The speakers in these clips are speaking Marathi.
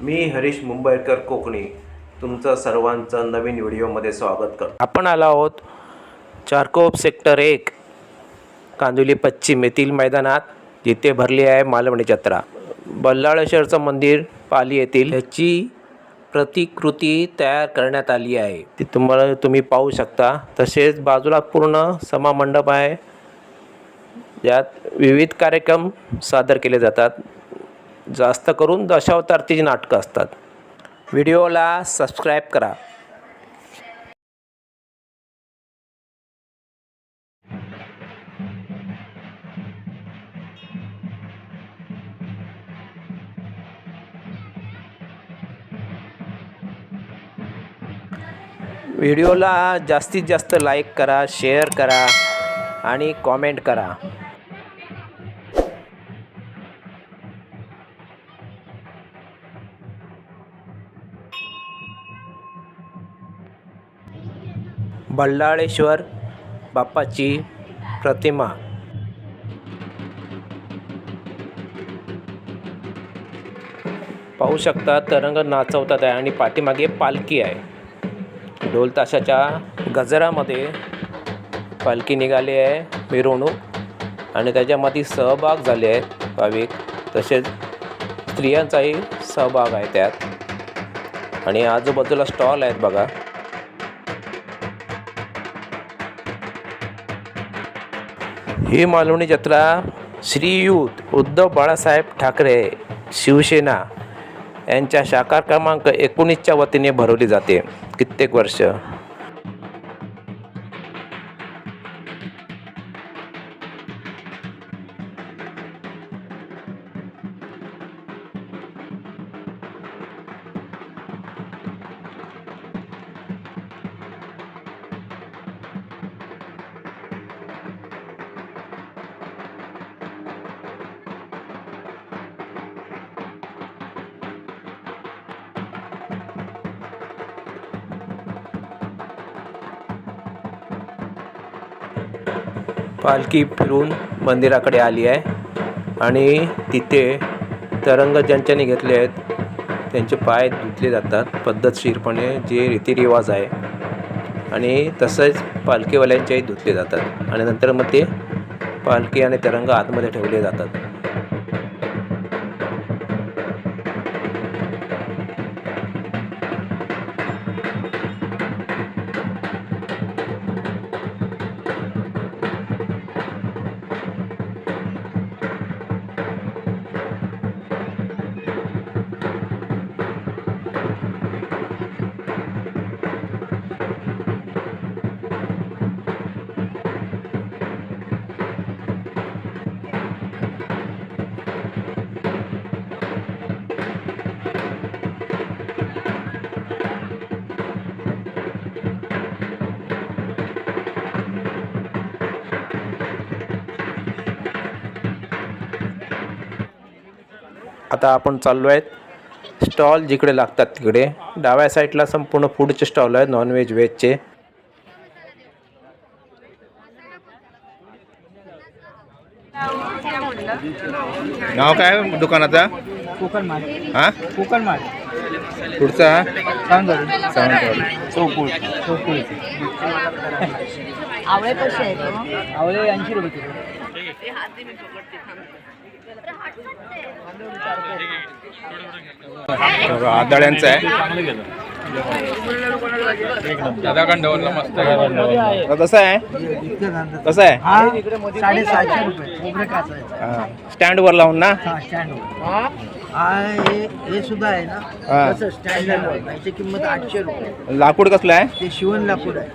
मी हरीश मुंबईकर कोकणी तुमचं सर्वांचं नवीन व्हिडिओमध्ये स्वागत करतो. आपण आलो आहोत चारकोप सेक्टर एक कांदिवली पश्चिम येथील मैदानात. जिथे भरली आहे मालवणी जत्रा. बल्लाळेश्वरचं मंदिर पाली येथील. ह्याची प्रतिकृती तयार करण्यात आली आहे. ती तुम्हाला तुम्ही पाहू शकता. तसेच बाजूला पूर्ण समामंडप आहे. यात विविध कार्यक्रम सादर केले जातात. जास्त करून दशावतारची नाटकं असतात. व्हिडिओला सबस्क्राईब करा. व्हिडिओला जास्तीत जास्त लाईक करा शेअर करा आणि कॉमेंट करा. बल्लाळेश्वर बाप्पाची प्रतिमा. पाहू शकता तरंग नाचवतात आहे आणि पाठीमागे पालखी आहे. ढोल ताशाच्या गजरामध्ये पालखी निघाली आहे मिरवणूक. आणि त्याच्यामध्ये सहभाग झाले आहेत भाविक. तसेच स्त्रियांचाही सहभाग आहे त्यात. आणि आजूबाजूला स्टॉल आहेत बघा. ही मालवणी जत्रा श्रीयुत उद्धव बाळासाहेब ठाकरे शिवसेना यांच्या शाखा क्रमांक एकोणीसच्या वतीने भरवली जाते. कित्येक वर्ष पालखी फिरून मंदिराकडे आली आहे. आणि तिथे तरंग ज्यांच्याने घेतले आहेत त्यांचे पाय धुतले जातात. पद्धतशीरपणे जे रीतिरिवाज आहे. आणि तसंच पालखीवाल्यांचेही धुतले जातात. आणि नंतर मग ते पालखी आणि तरंग आतमध्ये ठेवले जातात. आता आपण चाललो आहेत. स्टॉल जिकडे लागतात तिकडे. डाव्या साईडला संपूर्ण फूडचे स्टॉल आहेत नॉनव्हेज व्हेजचे नाव काय आहे दुकानाचा? कोकण माल. हा? कोकण माल. पुढचा आवळे कसे आहेत आवळे ऐंशी रुपये किलो. आदाळ्यांचा आहे. दादा मस्त आहे. कसं आहे? कसं आहे? हा रुपये. हा. स्टँडवर लावून ना? हा स्टँड हा हे हे सुद्धा आहे हा. ना तसं स्टँड किंमत आठशे रुपये. लाकूड कसलं आहे? ते शिवण लाकूड आहे.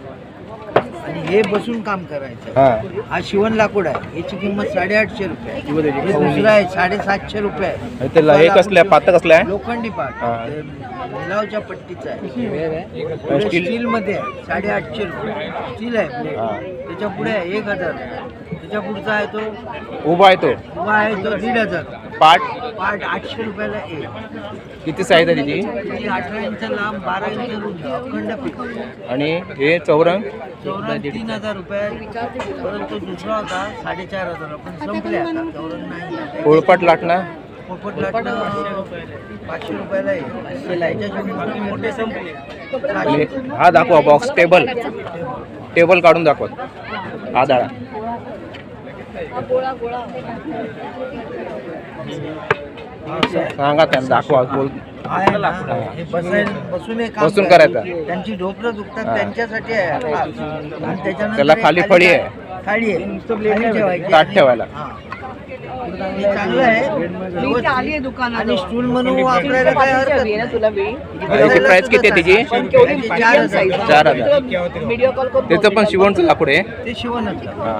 हे बसून काम करायचं. हा. हा शिवण लाकूड आहे. याची किंमत साडेआठशे रुपये हे दुसरं आहे साडेसातशे रुपये आणि ते ल- हे कसलं आहे? पात कसलं आहे? लोखंडी पाट. हा. पट्टीचं आहे. स्टील- स्टील मध्ये आहे. साडेआठशे रुपये. स्टील आहे. हा. त्याच्या पुढे आहे एक हजार. त्याच्या पुढचा आहे तो? उभा आहे तो. उभा आहे तो दीड हजार. पाट पाट आठशे रुपयाला एक. किती साईज आहे त्याची त्याची अठरा इंच लांब बारा इंच रुंद अखंड पीठ. आणि हे चौरंग? चौरंग तीन हजार रुपये. परंतु दुसरा होता साडेचार हजार पण संपले आता. नाही. पोळपाट लाटणं? पोपटलाटनं पाचशे रुपयाला आहे याच्याशिवाय मोठे संपले. आणि हा दाखवा बॉक्स टेबल टेबल काढून दाखवा. हा दाळा. सांगा त्यांना दाखवा बोल आहे ना, हे बसायला बसून हे काम बसून करायचं. करायचं. त्यांची ढोकरं दुखतात हा. त्यांच्यासाठी आहे हा. आणि त्याच्यानंतर त्याला हे खाली फळी आहे. खाली आहे खाली ठेवायची ताट ठेवायला. हा. हे चांगलं आहे व्यवस्थित. आणि स्टूल म्हणून वापरायला काय हरकत नाही. याची किती आहे तिची त्याची चार हजार. चार हजार त्याचं पण शिवणचं लाकूड आहे ते शिवणच हा.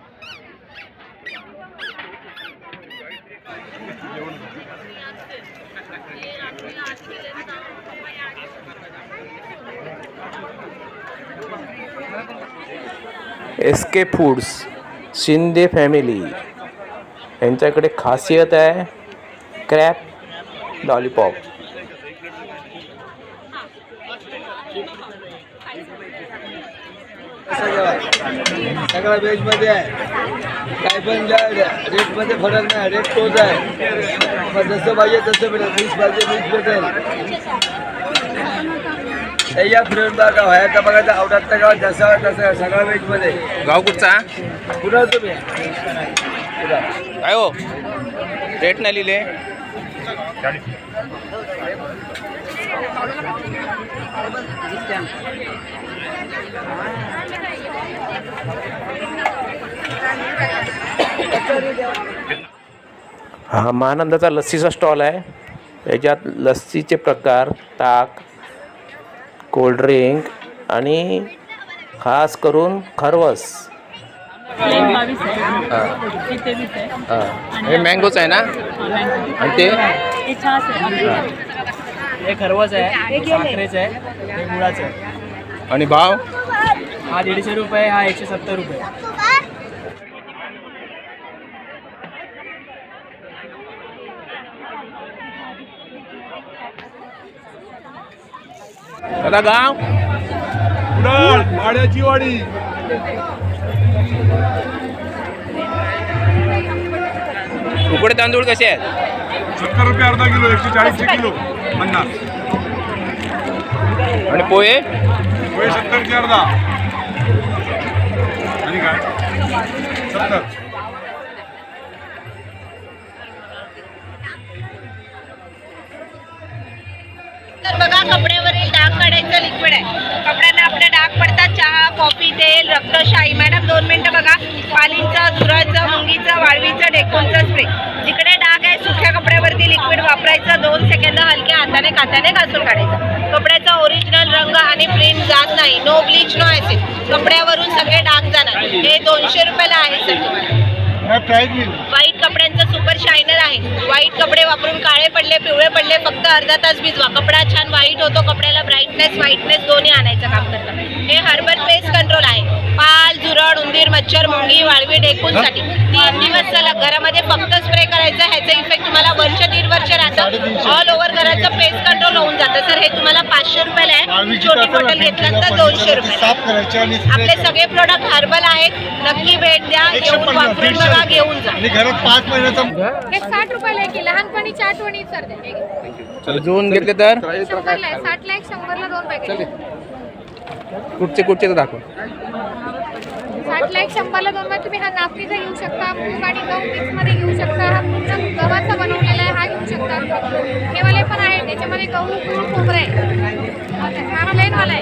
S K foods Shinde family यांच्याकडे खासियत आहे क्रॅप लॉलीपॉप सगळं. व्हेज आहे. काय पण ज्या रेटमध्ये फरक नाही. रेट तोच आहे. मग जसं पाहिजे तसं भेटेल वीस पाहिजे वीस भेटेल. या फ्रेंड बघा व्हायचा बघायचा. आवडाचा गाव जसा तसं सगळा व्हेजमध्ये. गाव कुठचा पुन्हा तुम्ही. काय हो? रेट नाही लिहिले. हा महानंदाचा लस्सीचा स्टॉल आहे. याच्यात लस्सीचे प्रकार ताक कोल्ड्रिंक आणि खास करून खरवस. हां. हे. हां हे मँगोच आहे ना? आणि ते? हे. खरवस आहे हे साखरेचं आहे हे गुळाचं आहे. आणि भाव? हा दीडशे रुपये हा एकशे सत्तर रुपये. दादा गाव? वाड्याची वाडी उकडे तांदूळ कसे आहेत? सत्तर रुपये अर्धा किलो एकशे चाळीसचे किलो पन्नास. आणि पोहे? वय सत्तरचे अर्धा. आणि काय? सत्तर. तर बघा कपड्यावरील काढायचं लिक्विड आहे. कपड्यांना आपले डाग पडतात चहा कॉफी तेल रक्तशाही. मॅडम दोन मिनिटं बघा. पालींचं झुराचं मुंगीचं वाळवीचं डेकोनचं स्प्रे जिकडे डाग आहे सुख्या कपड्यावरती लिक्विड वापरायचं. दोन सेकंद हलक्या हाताने कात्याने घासून काढायचं. कपड्याचा ओरिजिनल रंग आणि प्रिंट जात नाही. नो ब्लीच नो ऍसिड कपड्यावरून सगळे डाग जाणार. हे दोनशे रुपयाला आहे सर तुम्हाला व्हाईट कपड्यांचं सुपर शायनर आहे. व्हाईट कपडे वापरून काळे पडले पिवळे पडले फक्त अर्धा तास भिजवा. कपडा छान व्हाईट होतो कपड्याला ब्राईटनेस व्हाईटनेस दोन्ही आणायचं काम करतं. हे हर्बल पेस्ट कंट्रोल आहे. पाल झुरड उंदीर मच्छर मुंगी वाळवी ढेकूनसाठी तीन दिवस चला घरामध्ये फक्त स्प्रे करायचं ह्याचा इफेक्ट तुम्हाला वर्ष ऑल ओव्हर घराचं पेस्ट कंट्रोल होऊन जातं. सर हे तुम्हाला पाचशे रुपयाला आहे. छोटी बॉटल घेतलं तर दोनशे रुपये आपले सगळे प्रोडक्ट हर्बल आहेत. नक्की भेट द्या. येऊन वापरून बघा घेऊन जा. हे साठ रुपयाला आहे. की लहानपणीची आठवणी सर. जुळून घेतले तर? शंभरला आहे. साठला एक शंभरला दोन पॅकेट कुठचे कुठचे तर दाखवा. साठला एक शंभरला दोन. मध्ये तुम्ही हा नाफरीचा घेऊ शकता. मूग आणि गहू मिक्समध्ये घेऊ शकता. हा पूर्ण गव्हाचा बनवलेला हे वाले पण आहेत त्याच्यामध्ये गहू गुळ खोबरं आहे. हा प्लेन वाला आहे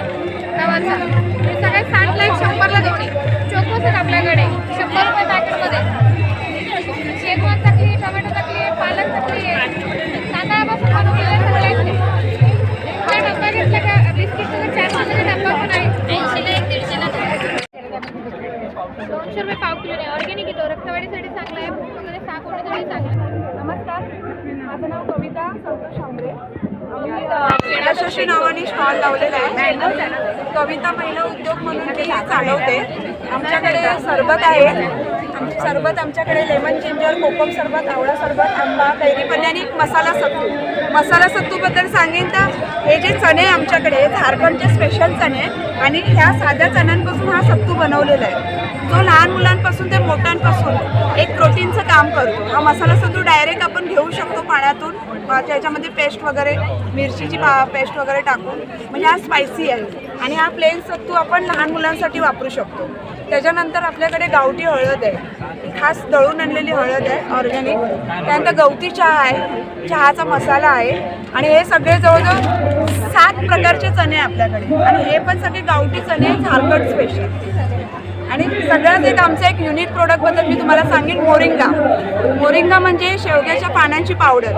गव्हाचा. हे सगळे साठला एक शंभरला जोडी चोकोस आहेत आपल्याकडे शंभर रुपये पॅकेटमध्ये. शेगवान चकली टोमॅटो चकली पालक चकली तांदळापासून बनवलेले सगळे आहेत डब्बा घेतला का? बिस्किटचा चार पाचचा डब्बा पण आहे. ऐंशीला एक दीडशेला दोनशे रुपये पाव किलो नाही. ऑर्गेनिक येतो रक्तवाढीसाठी चांगला आहे. भूक वगैरे होण्यासाठी चांगला आहे. नमस्कार. माझं नाव कविता संतोष शांबरे. यशस्वी नावाने स्टॉल लावलेला आहे. कविता महिला उद्योग म्हणून मी चालवते. आमच्याकडे सरबत आहे. आमची सरबत आमच्याकडे लेमन जिंजर कोकम सरबत आवळा सरबत आंबा कैरी पन्नी आणि मसाला सत्तू मसाला सत्तूबद्दल सांगेन तर हे जे चणे आमच्याकडे झारखंडचे स्पेशल चणे आणि ह्या साध्या चण्यांपासून हा सत्तू बनवलेला आहे. जो लहान मुलांपासून ते मोठ्यांपासून एक प्रोटीनचं काम करतो. हा मसाला सत्तू डायरेक्ट आपण घेऊ शकतो पाण्यातून. त्याच्यामध्ये पेस्ट वगैरे मिरचीची पा पेस्ट वगैरे टाकून. म्हणजे हा स्पायसी आहे. आणि हा प्लेन सत्तू आपण लहान मुलांसाठी वापरू शकतो. त्याच्यानंतर आपल्याकडे गावठी हळद आहे. खास दळून आणलेली हळद आहे ऑर्गॅनिक त्यानंतर गवती चहा आहे. चहाचा मसाला आहे. आणि हे सगळे जवळजवळ सात प्रकारचे चणे आपल्याकडे. आणि हे पण सगळे गावठी चणे आहे, झारखंड स्पेशल आणि सगळ्यात एक आमचं एक युनिक प्रोडक्टबद्दल मी तुम्हाला सांगेन मोरिंगा. मोरिंगा म्हणजे शेवग्याच्या पानांची पावडर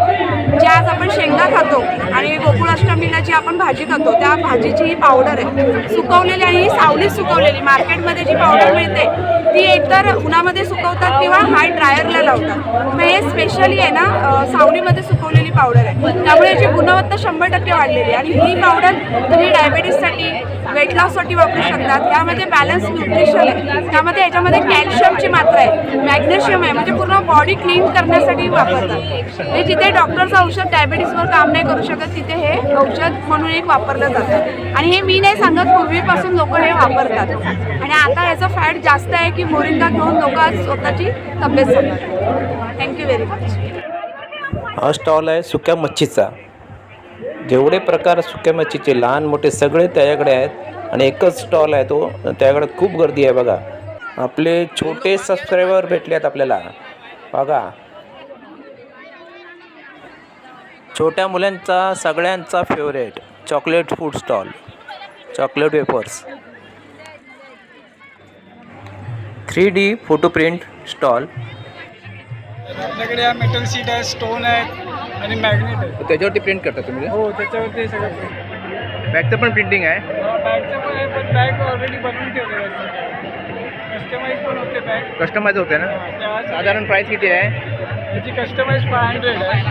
जी आज आपण शेंगा खातो आणि गोकुळाष्टमीला जी आपण भाजी खातो त्या भाजीची ही पावडर आहे. सुकवलेली आणि ही सावलीत सुकवलेली मार्केटमध्ये जी पावडर मिळते ती एकतर उन्हामध्ये सुकवतात किंवा हाय ड्रायरला लावतात. मग हे स्पेशली आहे ना सावलीमध्ये सुकवलेली पावडर आहे. त्यामुळे याची गुणवत्ता शंभर टक्के वाढलेली आहे. आणि ही पावडर तुम्ही डायबेटीससाठी वेट लॉससाठी वापरू शकतात. यामध्ये बॅलन्स न्यूट्रिशन आहे. त्यामध्ये याच्यामध्ये कॅल्शियमची मात्रा आहे. मॅग्नेशियम आहे. म्हणजे पूर्ण बॉडी क्लीन करण्यासाठी वापरतात. हे जिथे डॉक्टरचं औषध डायबेटीसवर काम नाही करू शकत तिथे हे औषध म्हणून एक वापरलं जातं. आणि हे मी नाही सांगत पूर्वीपासून लोक हे वापरतात. आणि आता याचं फॅट जास्त आहे की मोरिंगा घेऊन लोक आज स्वतःची तब्येत सांगतात थँक्यू व्हेरी मच हा स्टॉल आहे सुक्या मच्छीचा. जेवढे प्रकार सुक्या मच्छीचे लहान मोठे सगळे त्याच्याकडे आहेत. आणि एकच स्टॉल आहे तो. त्याकडे खूप गर्दी आहे बघा. आपले छोटे सबस्क्रायबर भेटले आहेत आपल्याला. बघा. छोट्या मुलांचा सगळ्यांचा favourite chocolate food stall chocolate wafers three D photo print stall आपल्याकडे या मेटल सीट आहे स्टोन आहे आणि मॅग्नेट आहे. त्याच्यावरती प्रिंट करता तुम्ही? हो त्याच्यावरती सगळं. बॅगचं पण प्रिंटिंग आहे. हा, बॅगचं पण आहे पण बॅग ऑलरेडी बनवून ठेवलेलं आहे कस्टमाइज पण होते बॅग कस्टमाइज होते ना? साधारण प्राईस किती आहे? त्याची कस्टमाइज फाय हंड्रेड आहे.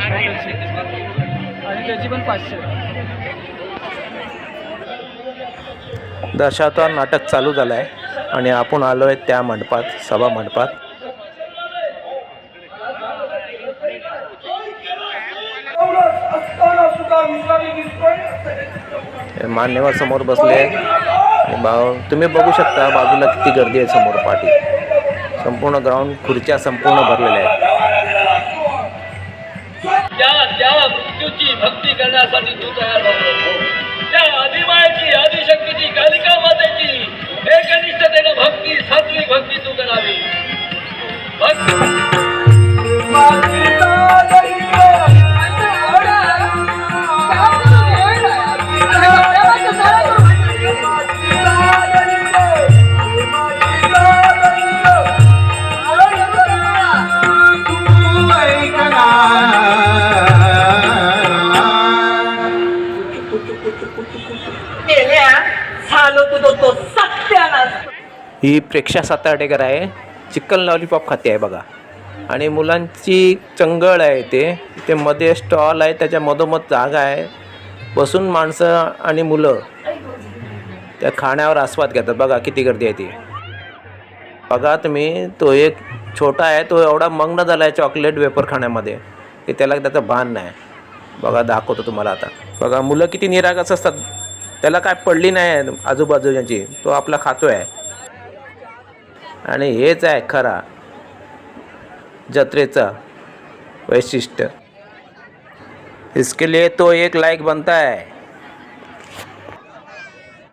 आणि त्याची पण पाचशे. आहे. दशावतार नाटक चालू झालं आहे आणि आपण आलो आहे त्या मंडपात सभा मंडपात. मान्यवर समोर बसले. आणि तुम्ही बघू शकता बाजूला किती गर्दी आहे समोर पाठी. संपूर्ण ग्राउंड खुर्च्या संपूर्ण भरलेल्या आहेत. मृत्यूची भक्ती करण्यासाठी तू तयार ही प्रेक्षा सातार्डेकर आहे. चिकन लॉलीपॉप खाते आहे बघा. आणि मुलांची चंगळ आहे ते. ते मध्ये स्टॉल आहे त्याच्या मधोमध जागा आहे. बसून माणसं आणि मुलं त्या खाण्यावर आस्वाद घेतात. बघा किती गर्दी आहे ती. बघा तुम्ही तो एक छोटा आहे तो एवढा मग्न झाला आहे चॉकलेट वेपर खाण्यामध्ये की त्याला त्याचं भान नाही. बघा दाखवतो तुम्हाला आता. बघा मुलं किती निरागस असतात. त्याला काय पडली नाही आजूबाजूची तो आपला खातो आहे आणि हेच आहे खरा जत्रेचा वैशिष्ट्य. इसके लिए तो एक लायक बनता है.